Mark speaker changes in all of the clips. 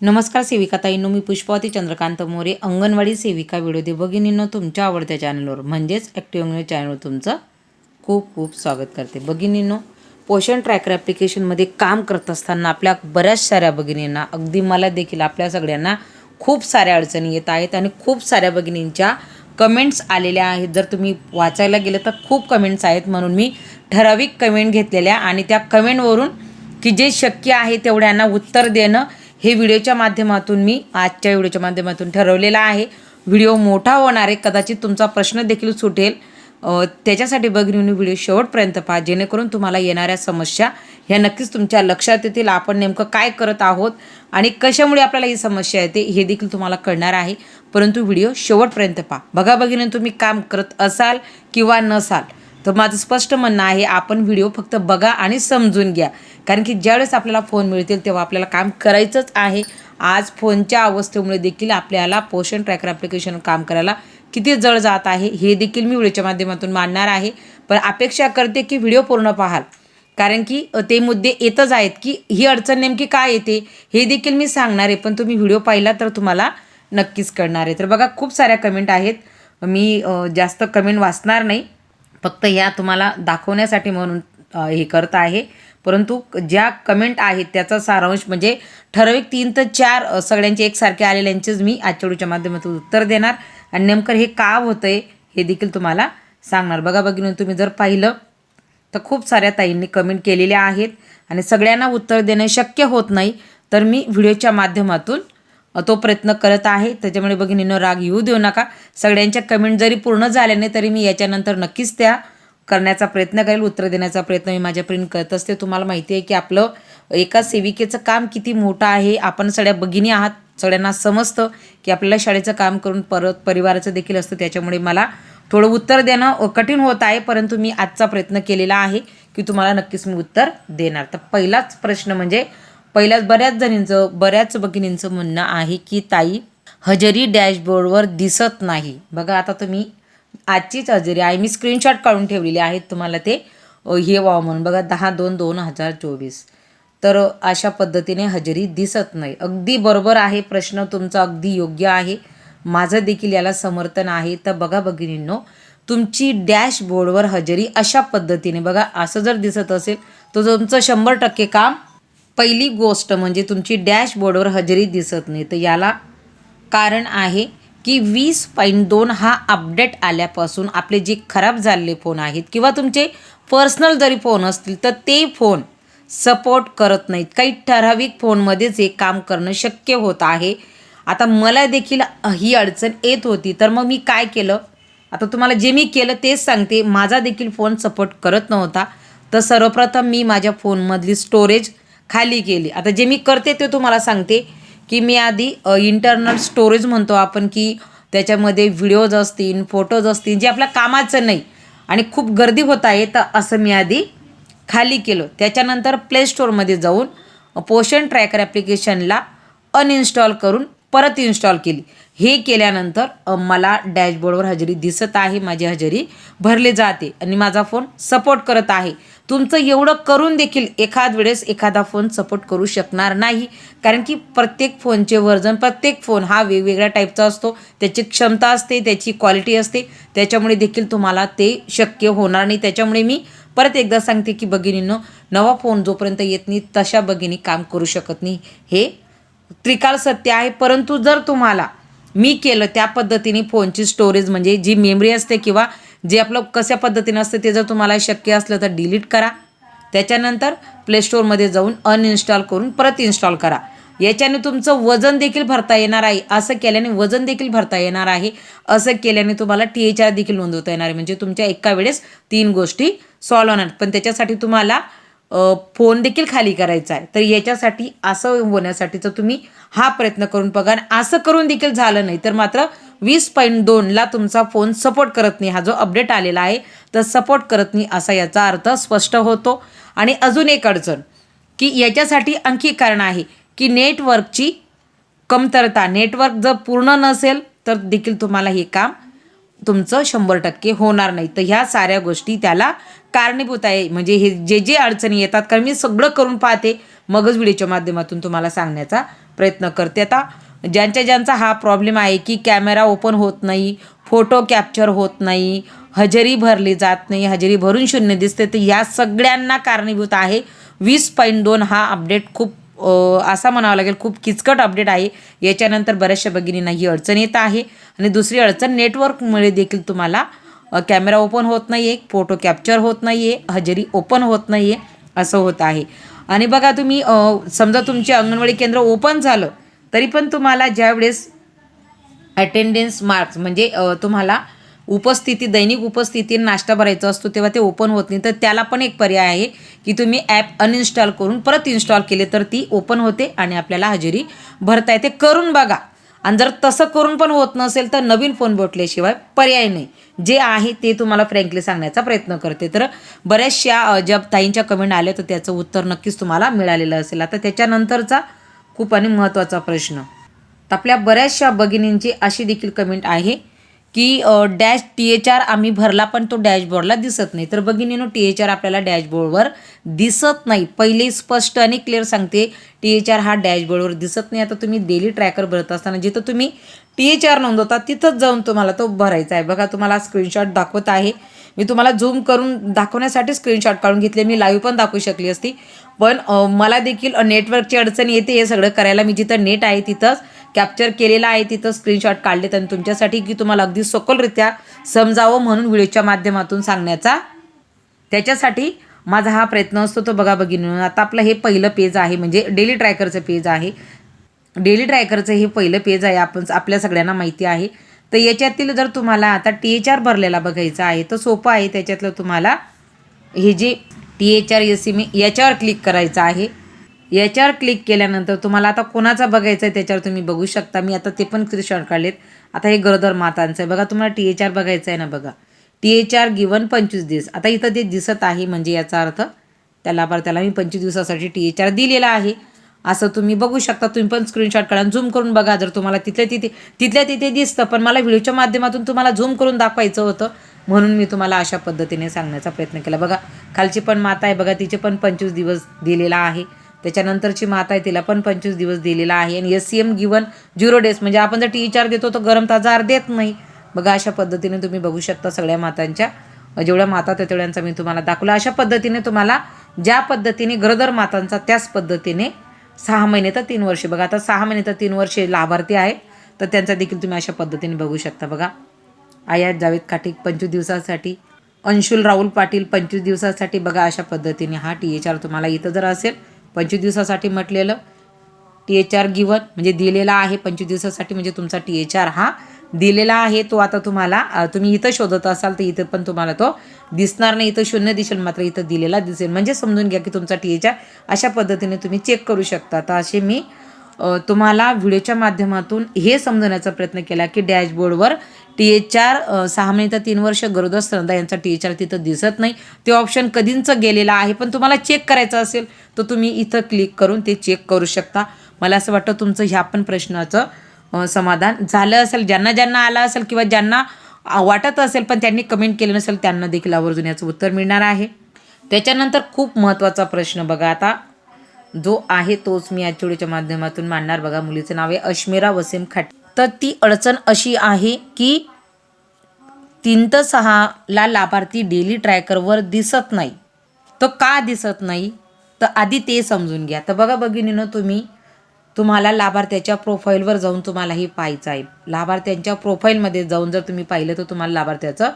Speaker 1: नमस्कार सेविका ताईंनो मी पुष्पावती चंद्रकांत मोरे अंगणवाडी सेविका व्हिडिओ दे भगिनींनो तुमच्या आवडत्या चॅनलवर. म्हणजेच ॲक्टिव्ह अंगणवाडी चॅनलवर तुमचं खूप खूप स्वागत करते. भगिनींनो पोषण ट्रॅकर ॲप्लिकेशनमध्ये काम करत असताना आपल्या बऱ्याच साऱ्या भगिनींना अगदी मला देखील आपल्या सगळ्यांना खूप साऱ्या अडचणी येत आहेत आणि खूप साऱ्या भगिनींच्या कमेंट्स आलेल्या आहेत. जर तुम्ही वाचायला गेलं तर खूप कमेंट्स आहेत म्हणून मी ठराविक कमेंट घेतलेल्या आणि त्या कमेंटवरून की जे शक्य आहे तेवढ्यांना उत्तर देणं हे व्हिडिओच्या माध्यमातून मी आजच्या व्हिडिओच्या माध्यमातून ठरवलेलं आहे. व्हिडिओ मोठा होणार आहे. कदाचित तुमचा प्रश्न देखील सुटेल. त्याच्यासाठी बघून व्हिडिओ शेवटपर्यंत पहा. जेणेकरून तुम्हाला येणाऱ्या समस्या ह्या नक्कीच तुमच्या लक्षात येतील. आपण नेमकं काय करत आहोत आणि कशामुळे आपल्याला ही समस्या येते हे देखील तुम्हाला कळणार आहे. परंतु व्हिडिओ शेवटपर्यंत पहा. बघा बघिने तुम्ही काम करत असाल किंवा नसाल तर माझं स्पष्ट म्हणणं आहे आपण व्हिडिओ फक्त बघा आणि समजून घ्या. कारण की ज्यावेळेस आपल्याला फोन मिळतील तेव्हा आपल्याला काम करायचंच आहे. आज फोनच्या अवस्थेमुळे देखील आपल्याला पोषण ट्रॅकर ॲप्लिकेशन काम करायला किती जड जात आहे हे देखील मी व्हिडिओच्या माध्यमातून मांडणार आहे. पण अपेक्षा करते की व्हिडिओ पूर्ण पाहाल. कारण की ते मुद्दे येतच आहेत की ही अडचण नेमकी काय येते हे देखील मी सांगणार आहे. पण तुम्ही व्हिडिओ पाहिला तर तुम्हाला नक्कीच कळणार आहे. तर बघा खूप साऱ्या कमेंट आहेत. मी जास्त कमेंट वाचणार नाही. फक्त ह्या तुम्हाला दाखवण्यासाठी म्हणून हे करत आहे. परंतु ज्या कमेंट आहेत त्याचा सारांश म्हणजे ठराविक तीन ते चार सगळ्यांचे एकसारखे आलेल्यांचेच मी आजच्या व्हिडिओच्या माध्यमातून उत्तर देणार. आणि नेमकं हे का होतं आहे हे देखील तुम्हाला सांगणार. बघा बघीन तुम्ही जर पाहिलं तर खूप साऱ्या ताईंनी कमेंट केलेल्या आहेत. आणि सगळ्यांना उत्तर देणं शक्य होत नाही तर मी व्हिडिओच्या माध्यमातून तो प्रयत्न करत आहे. त्याच्यामुळे भगिनीनं राग येऊ देऊ नका. सगळ्यांच्या कमेंट जरी पूर्ण झाल्या नाही तरी मी याच्यानंतर नक्कीच त्या करण्याचा प्रयत्न करेल उत्तर देण्याचा प्रयत्न मी माझ्या प्रिंट करत असते. तुम्हाला माहिती आहे की आपलं एका सेविकेचं काम किती मोठं आहे. आपण सगळ्या भगिनी आहात सगळ्यांना समजतं की आपल्याला शाळेचं काम करून परत परिवाराचं देखील असतं. त्याच्यामुळे मला थोडं उत्तर देणं कठीण होत आहे परंतु मी आजचा प्रयत्न केलेला आहे की तुम्हाला नक्कीच मी उत्तर देणार. तर पहिलाच प्रश्न म्हणजे पहिल्याच बऱ्याच जणींचं बऱ्याच भगिनींचं म्हणणं आहे की ताई हजेरी डॅशबोर्डवर दिसत नाही. बघा आता तुम्ही आजचीच हजेरी आहे मी स्क्रीनशॉट काढून ठेवलेली आहेत तुम्हाला ते हे व्हावं म्हणून. बघा दहा दोन दोन हजार चोवीस. तर अशा पद्धतीने हजेरी दिसत नाही. अगदी बरोबर आहे प्रश्न तुमचा अगदी योग्य आहे. माझं देखील याला समर्थन आहे. तर बघा भगिनींनो तुमची डॅशबोर्डवर हजेरी अशा पद्धतीने बघा असं जर दिसत असेल तर तुमचं शंभर टक्के काम पहिली गोष्ट म्हणजे तुमची डॅशबोर्डवर हजेरी दिसत नाही. तर याला कारण आहे की वीस पॉईंट दोन हा अपडेट आल्यापासून आपले जे खराब झालेले फोन आहेत किंवा तुमचे पर्सनल जरी फोन असतील तर ते फोन सपोर्ट करत नाहीत. काही ठराविक फोनमध्येच हे काम करणं शक्य होत आहे. आता मला देखील ही अडचण येत होती तर मग मी काय केलं? आता तुम्हाला जे मी केलं तेच सांगते. माझा देखील फोन सपोर्ट करत नव्हता. तर सर्वप्रथम मी माझ्या फोनमधली स्टोरेज खाली केली आता जे मी करते ते तुम्हाला सांगते की मी आधी इंटरनल स्टोरेज म्हणतो आपण की त्याच्यामध्ये व्हिडिओज असतील फोटोज असतील जे आपल्या कामाचं नाही आणि खूप गर्दी होत आहे तर असं मी आधी खाली केलं. त्याच्यानंतर प्ले स्टोअरमध्ये जाऊन पोषण ट्रॅकर ॲप्लिकेशनला अनइन्स्टॉल करून परत इन्स्टॉल केली. हे केल्यानंतर मला डॅशबोर्डवर हजेरी दिसत आहे माझी हजेरी भरली जाते आणि माझा फोन सपोर्ट करत आहे. तुमचं एवढं करून देखील एखाद वेळेस एखादा फोन सपोर्ट करू शकणार नाही. कारण की प्रत्येक फोनचे वर्जन प्रत्येक फोन हा वेगवेगळ्या टाईपचा असतो. त्याची क्षमता असते त्याची क्वालिटी असते. त्याच्यामुळे देखील तुम्हाला ते शक्य होणार नाही. त्याच्यामुळे मी परत एकदा सांगते की भगिनीनं नवा फोन जोपर्यंत येत नाही तशा भगिनी काम करू शकत नाही. हे त्रिकाल सत्य आहे. परंतु जर तुम्हाला मी केलं त्या पद्धतीने फोनची स्टोरेज म्हणजे जी मेमरी असते किंवा जे आपलं कशा पद्धतीनं असतं ते जर तुम्हाला शक्य असलं तर डिलीट करा. त्याच्यानंतर प्लेस्टोरमध्ये जाऊन अनइन्स्टॉल करून परत इन्स्टॉल करा. याच्याने तुमचं वजन देखील भरता येणार आहे. असं केल्याने वजन देखील भरता येणार आहे. असं केल्याने तुम्हाला टी एच आर देखील नोंदवता येणार आहे. म्हणजे तुमच्या एका वेळेस तीन गोष्टी सॉल्व होणार. पण त्याच्यासाठी तुम्हाला फोन देखील खाली करायचा आहे. तर याच्यासाठी असं होण्यासाठीचं तुम्ही हा प्रयत्न करून बघा. आणि असं करून देखील झालं नाही तर मात्र वीस पॉईंट दोनला तुमचा फोन सपोर्ट करत नाही. हा जो अपडेट आलेला आहे तर सपोर्ट करत नाही असा याचा अर्थ स्पष्ट होतो. आणि अजून एक अडचण की याच्यासाठी आणखी कारण आहे की नेटवर्कची कमतरता नेटवर्क जर पूर्ण नसेल तर देखील तुम्हाला हे काम तुमचं शंभर टक्के होणार नाही. तर ह्या साऱ्या गोष्टी त्याला कारणीभूत आहे. म्हणजे हे जे जे अडचणी येतात कारण मी सगळं करून पाहते मगच व्हिडिओच्या माध्यमातून तुम्हाला सांगण्याचा प्रयत्न करते. आता ज्यांच्या ज्यांचा हा प्रॉब्लेम आहे की कॅमेरा ओपन होत नाही फोटो कॅप्चर होत नाही हजेरी भरली जात नाही हजेरी भरून शून्य दिसते तर या सगळ्यांना कारणीभूत आहे. वीस पॉईंट दोन हा अपडेट खूप असा म्हणावा लागेल खूप किचकट अपडेट आहे. याच्यानंतर बऱ्याचशा भगिनींना ही अडचण येत आहे. आणि दुसरी अडचण नेटवर्कमुळे देखील तुम्हाला कॅमेरा ओपन होत नाही आहे फोटो कॅप्चर होत नाही आहे हजेरी ओपन होत नाही आहे असं होत आहे. आणि बघा तुम्ही समजा तुमचे अंगणवाडी केंद्र ओपन झालं तरी पण तुम्हाला ज्यावेळेस अटेंडन्स मार्क्स म्हणजे तुम्हाला उपस्थिती दैनिक उपस्थिती नाश्ता भरायचा असतो तेव्हा ते ओपन होत नाही तर त्याला पण एक पर्याय आहे की तुम्ही ॲप अनइन्स्टॉल करून परत इन्स्टॉल केले तर ती ओपन होते आणि आपल्याला हजेरी भरता येते. करून बघा. आणि जर तसं करून पण होत नसेल तर नवीन फोन बोटल्याशिवाय पर्याय नाही. जे आहे ते तुम्हाला फ्रँकली सांगण्याचा प्रयत्न करते. तर बऱ्याचशा ज्या ताईंच्या कमेंट आल्या तर त्याचं उत्तर नक्कीच तुम्हाला मिळालेलं असेल. आता त्याच्यानंतरचा खूप आणि महत्त्वाचा प्रश्न. तर आपल्या बऱ्याचशा भगिनींची अशी देखील कमेंट आहे. की डॅश टी एच आर आम्ही भरला पण तो डॅशबोर्डला दिसत नाही. तर भगिनीनो टी एच आर आपल्याला डॅशबोर्डवर दिसत नाही. पहिले स्पष्ट आणि क्लिअर सांगते टी एच आर हा डॅशबोर्डवर दिसत नाही. आता तुम्ही डेली ट्रॅकर भरत असताना जिथं तुम्ही टी एच आर नोंदवता तिथंच जाऊन तुम्हाला तो भरायचा आहे. बघा तुम्हाला स्क्रीनशॉट दाखवत आहे. मी तुम्हाला झूम करून दाखवण्यासाठी स्क्रीनशॉट काढून घेतले. मी लाईव्ह पण दाखवू शकली असती. पण मला देखील नेटवर्कची अडचण येते. हे सगळं करायला मी जिथं नेट आहे तिथंच कॅप्चर केलेलं आहे तिथं स्क्रीनशॉट काढलेत आणि तुमच्यासाठी की तुम्हाला अगदी सखोलरित्या समजावं म्हणून व्हिडिओच्या माध्यमातून सांगण्याचा. त्याच्यासाठी माझा हा प्रयत्न असतो तो बघा बघिन आता आपलं हे पहिलं पेज आहे म्हणजे डेली ट्रॅकरचं पेज आहे. डेली ट्रॅकरचं हे पहिलं पेज आहे आपण आपल्या सगळ्यांना माहिती आहे. तर याच्यातील जर तुम्हाला आता टी एच आर भरलेला बघायचा आहे तर सोपं आहे त्याच्यातलं तुम्हाला हे जे टी एच आर एस मी याच्यावर क्लिक करायचं आहे. याच्यावर क्लिक केल्यानंतर तुम्हाला आता कोणाचा बघायचं आहे त्याच्यावर तुम्ही बघू शकता. मी आता ते पण स्क्रीनशॉट काढलेत. आता हे गरोदर मातांचं आहे. बघा तुम्हाला टी एच आर बघायचं आहे ना बघा. टी एच आर गिवन पंचवीस दिवस. आता इथं ते दिसत आहे म्हणजे याचा अर्थ त्याला बरं त्याला मी पंचवीस दिवसासाठी टी एच आर दिलेला आहे. असं तुम्ही बघू शकता. तुम्ही पण स्क्रीनशॉट काढा झूम करून बघा जर तुम्हाला तिथल्या तिथे तिथल्या तिथे दिसतं. पण मला व्हिडिओच्या माध्यमातून तुम्हाला झूम करून दाखवायचं होतं. म्हणून मी तुम्हाला अशा पद्धतीने सांगण्याचा प्रयत्न केला. बघा खालची पण माता आहे. बघा तिचे पण पंचवीस दिवस दिलेला आहे. त्याच्यानंतरची माता आहे तिला पण पंचवीस दिवस दिलेला आहे. आणि S C M given zero days म्हणजे आपण जर टी चार देतो तर गरम ताजा आर देत नाही. बघा अशा पद्धतीने तुम्ही बघू शकता सगळ्या मातांच्या. जेवढ्या माता त्या तेवढ्यांचा मी तुम्हाला दाखवला. अशा पद्धतीने तुम्हाला ज्या पद्धतीने गरोदर मातांचा त्याच पद्धतीने सहा महिने तर तीन वर्षे. बघा आता सहा महिने तर तीन वर्षे लाभार्थी आहे. तर त्यांचा देखील तुम्ही अशा पद्धतीने बघू शकता. बघा आयात जावेद काठीक पंचवीस दिवसासाठी. अंशुल राहुल पाटील पंचवीस दिवसासाठी. बघा अशा पद्धतीने हा टी एच आर तुम्हाला इथं जर असेल पंचवीस दिवसासाठी म्हटलेलं. टी एच आर गिवन म्हणजे दिलेला आहे पंचवीस दिवसासाठी म्हणजे तुमचा टी एच आर हा दिलेला आहे तो आता तुम्हाला तुम्ही इथं शोधत असाल तर इथं पण तुम्हाला तो दिसणार नाही. इथं शून्य दिसेल मात्र इथं दिलेला दिसेल. म्हणजे समजून घ्या की तुमचा टी एच आर अशा पद्धतीने तुम्ही चेक करू शकता. तर असे मी तुम्हाला व्हिडिओच्या माध्यमातून हे समजवण्याचा प्रयत्न केला की डॅशबोर्डवर टी एच आर सहा महिने तर तीन वर्ष गरोदर स्तनदा यांचा टी एच आर तिथं दिसत नाही. ते ऑप्शन कधींचं गेलेलं आहे पण तुम्हाला चेक करायचं असेल तर तुम्ही इथं क्लिक करून ते चेक करू शकता. मला असं वाटतं तुमचं ह्या पण प्रश्नाचं समाधान झालं असेल. ज्यांना ज्यांना आलं असेल किंवा ज्यांना वाटत असेल पण त्यांनी कमेंट केलं नसेल त्यांना देखील आवर्जून याचं उत्तर मिळणार आहे. त्याच्यानंतर खूप महत्त्वाचा प्रश्न बघा आता. जो आहे तोच मी या व्हिडिओच्या माध्यमातून मांडणार. बघा मुलीचं नाव आहे अश्मिरा वसीम खाट तर ती अडचण अशी आहे की तीन तर सहाला लाभार्थी डेली ट्रॅकरवर दिसत नाही. तर का दिसत नाही? तर आधी ते समजून घ्या. तर बघा भगिनीनं तुम्ही तुम्हाला लाभार्थ्याच्या प्रोफाईलवर जाऊन तुम्हाला हे पाहायचं आहे. लाभार्थ्यांच्या प्रोफाईलमध्ये जाऊन जर तुम्ही पाहिलं तर तुम्हाला लाभार्थ्याचं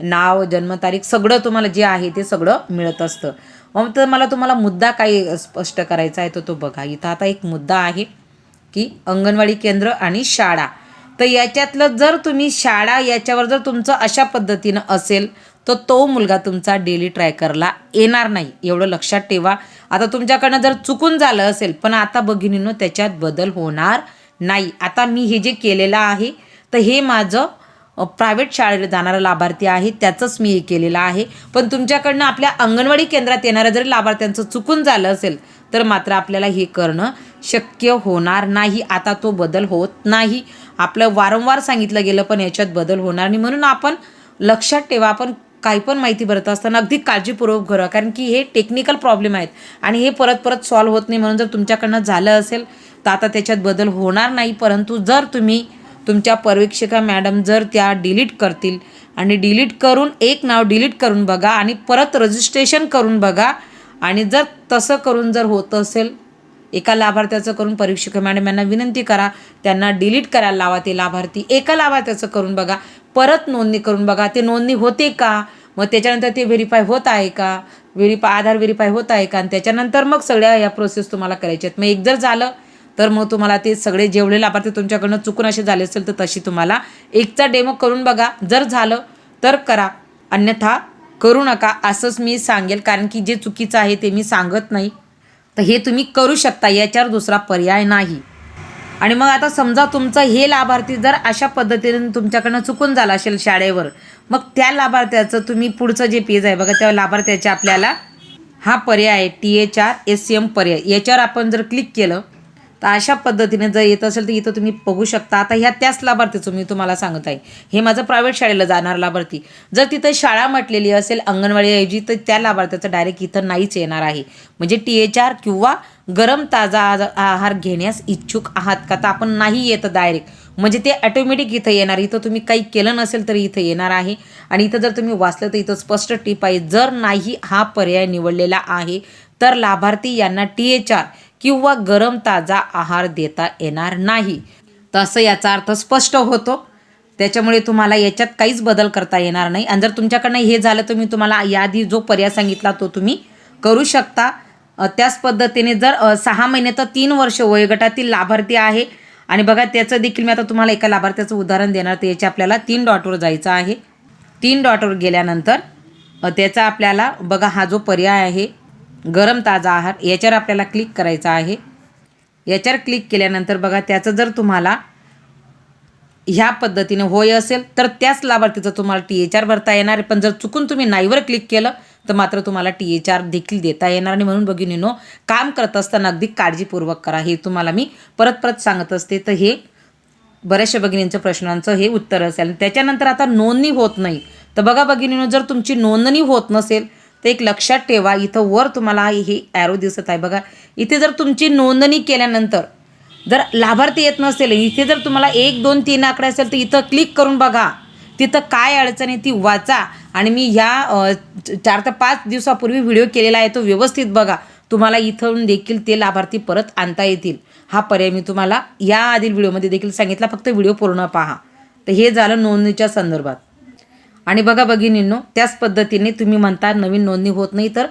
Speaker 1: नाव जन्मतारीख सगळं तुम्हाला जे आहे ते सगळं मिळत असतं. मग तर मला तुम्हाला मुद्दा काही स्पष्ट करायचा आहे तर तो बघा. इथं आता एक मुद्दा आहे. की अंगणवाडी केंद्र आणि शाळा. तर याच्यातलं जर तुम्ही शाळा याच्यावर जर तुमचं अशा पद्धतीनं असेल तर तो मुलगा तुमचा डेली ट्रॅकरला येणार नाही. एवढं लक्षात ठेवा. आता तुमच्याकडनं जर चुकून झालं असेल पण आता भगिनीनं त्याच्यात बदल होणार नाही. आता मी हे जे केलेलं आहे तर हे माझं प्रायव्हेट शाळेला जाणारा लाभार्थी आहे त्याचंच मी हे केलेलं आहे. पण तुमच्याकडनं आपल्या अंगणवाडी केंद्रात येणाऱ्या जरी लाभार्थ्यांचं चुकून झालं असेल तर मात्र आपल्याला हे करणं शक्य होणार नाही. आता तो बदल होत नाही. आपलं वारंवार सांगितलं गेलं पण याच्यात बदल होणार नाही. म्हणून आपण लक्षात ठेवा आपण काही पण माहिती भरत असताना अगदी काळजीपूर्वक भरा. कारण की हे टेक्निकल प्रॉब्लेम आहेत. आणि हे परत परत सॉल्व्ह होत नाही. म्हणून जर तुमच्याकडनं झालं असेल तर आता त्याच्यात बदल होणार नाही. परंतु जर तुम्ही तुमच्या पर्यवेक्षिका मॅडम जर त्या डिलीट करतील आणि डिलीट करून एक नाव डिलीट करून बघा आणि परत रजिस्ट्रेशन करून बघा आणि जर तसं करून जर होत असेल एका लाभार्थ्याचं करून परीक्षक मॅडम यांना विनंती करा. त्यांना डिलीट करायला लावा ते लाभार्थी. एका लाभार्थ्याचं करून बघा. परत नोंदणी करून बघा. ते नोंदणी होते का? मग त्याच्यानंतर ते व्हेरीफाय होत आहे का? व्हेरीफाय आधार व्हेरीफाय होत आहे का? आणि त्याच्यानंतर मग सगळ्या या प्रोसेस तुम्हाला करायच्या आहेत. मग एक जर झालं तर मग तुम्हाला ते सगळे जेवढे लाभार्थी तुमच्याकडनं चुकून असे झाले असेल तर तशी तुम्हाला एकचा डेमो करून बघा. जर झालं तर करा. अन्यथा करू नका. असंच मी सांगेल. कारण की जे चुकीचं आहे ते मी सांगत नाही. तर हे तुम्ही करू शकता याच्यावर दुसरा पर्याय नाही. आणि मग आता समजा तुमचं हे लाभार्थी जर अशा पद्धतीने तुमच्याकडनं चुकून झालं असेल शाळेवर मग त्या लाभार्थ्याचं तुम्ही पुढचं जे पेज आहे बघा त्या लाभार्थ्याचे आपल्याला हा पर्याय आहे T H R S C M पर्याय. याच्यावर आपण जर क्लिक केलं तर अशा पद्धतीने जर येत असेल तर इथं तुम्ही बघू शकता. आता ह्या त्याच लाभार्थीचं मी तुम्हाला सांगत आहे. हे माझं प्रायव्हेट शाळेला जाणार लाभार्थी. जर तिथं शाळा म्हटलेली असेल अंगणवाडीऐवजी तर त्या लाभार्थ्याचं डायरेक्ट इथं नाहीच येणार आहे. म्हणजे टी एच आर किंवा गरम ताजा आहार घेण्यास इच्छुक आहात का? तर आपण नाही येतं डायरेक्ट म्हणजे ते ऑटोमॅटिक इथं येणार. इथं तुम्ही काही केलं नसेल तरी इथं येणार आहे. आणि इथं जर तुम्ही वाचलं तर इथं स्पष्ट टीप आहे. जर नाही हा पर्याय निवडलेला आहे तर लाभार्थी यांना टी एच आर किंवा गरम ताजा आहार देता येणार नाही. तसं याचा अर्थ स्पष्ट होतो. त्याच्यामुळे तुम्हाला याच्यात काहीच बदल करता येणार नाही. आणि जर तुमच्याकडनं हे झालं तर मी तुम्हाला याआधी जो पर्याय सांगितला तो तुम्ही करू शकता. त्याच पद्धतीने जर सहा महिने तर तीन वर्ष वयोगटातील लाभार्थी आहे. आणि बघा त्याचं देखील मी आता तुम्हाला एका लाभार्थ्याचं उदाहरण देणार. तर याच्या आपल्याला तीन डॉटवर जायचं आहे. तीन डॉटवर गेल्यानंतर त्याचा आपल्याला बघा हा जो पर्याय आहे गरम ताजा आहार याच्यावर आपल्याला क्लिक करायचा आहे. याच्यावर क्लिक केल्यानंतर बघा त्याचं जर तुम्हाला ह्या पद्धतीने होय असेल तर त्याच लाभार्थीचं तुम्हाला टी एच आर भरता येणार आहे. पण जर चुकून तुम्ही नाहीवर क्लिक केलं तर मात्र तुम्हाला टी एच आर देखील देता येणार नाही. म्हणून भगिनीनो काम करत असताना अगदी काळजीपूर्वक करा. हे तुम्हाला मी परत परत सांगत असते. तर हे बऱ्याचशा भगिनींच्या प्रश्नांचं हे उत्तर असेल. त्याच्यानंतर आता नोंदणी होत नाही. तर बघा भगिनीनो जर तुमची नोंदणी होत नसेल तर एक लक्षात ठेवा इथं वर तुम्हाला हे ॲरो दिसत आहे. बघा इथे जर तुमची नोंदणी केल्यानंतर जर लाभार्थी येत नसेल इथे जर तुम्हाला एक दोन तीन आकडे असेल तर इथं क्लिक करून बघा. तिथं काय अडचण आहे ती वाचा. आणि मी ह्या चार ते पाच दिवसापूर्वी व्हिडिओ केलेला आहे तो व्यवस्थित बघा. तुम्हाला इथून देखील ते लाभार्थी परत आणता येतील. हा पर्याय मी तुम्हाला या आधील व्हिडिओमध्ये देखील सांगितला. फक्त व्हिडिओ पूर्ण पहा. तर हे झालं नोंदणीच्या संदर्भात. आणि बघा भगिनींनो त्याच पद्धतीने तुम्ही म्हणता नवीन नोंदणी होत नाही तर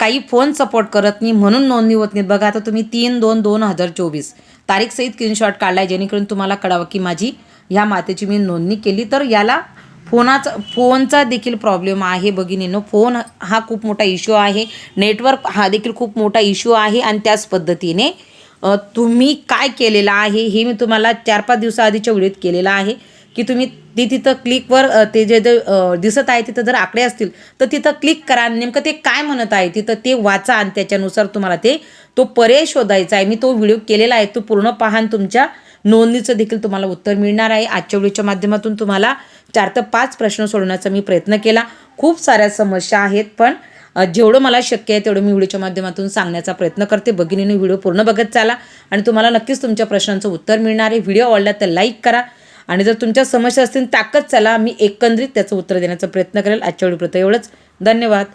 Speaker 1: काही फोन सपोर्ट करत नाही म्हणून नोंदणी होत नाही. बघा आता तुम्ही तीन दोन दोन हजार चोवीस तारीखसहित स्क्रीनशॉट काढला आहे जेणेकरून तुम्हाला कळावं की माझी ह्या मातेची मी नोंदणी केली. तर याला फोनाचा फोनचा देखील प्रॉब्लेम आहे बघिनीनो फोन हा खूप मोठा इश्यू आहे. नेटवर्क हा देखील खूप मोठा इश्यू आहे आणि त्याच पद्धतीने तुम्ही काय केलेलं आहे हे मी तुम्हाला चार पाच दिवसाआधीच्या व्हिडिओत केलेलं आहे. की तुम्ही ती तिथं क्लिकवर ते जे जे दिसत आहे तिथं जर आकडे असतील तर तिथं क्लिक करा आणि नेमकं ते काय म्हणत आहे तिथं ते वाचा आणि त्याच्यानुसार तुम्हाला ते तो पर्याय शोधायचा आहे. मी तो व्हिडिओ केलेला आहे तो पूर्ण पाहान तुमच्या नोंदणीचं देखील तुम्हाला उत्तर मिळणार आहे. आजच्या व्हिडिओच्या माध्यमातून तुम्हाला चार ते पाच प्रश्न सोडवण्याचा मी प्रयत्न केला. खूप साऱ्या समस्या आहेत पण जेवढं मला शक्य आहे तेवढं मी व्हिडिओच्या माध्यमातून सांगण्याचा प्रयत्न करते. भगिनीने व्हिडिओ पूर्ण बघत चाला आणि तुम्हाला नक्कीच तुमच्या प्रश्नांचं उत्तर मिळणार आहे. व्हिडिओ आवडला तर लाईक करा. आणि जर तुमच्या समस्या असतील ताकद चला मी एकंदरीत त्याचं उत्तर देण्याचा प्रयत्न करेल. आजच्या व्हिडिओ एवढंच. धन्यवाद.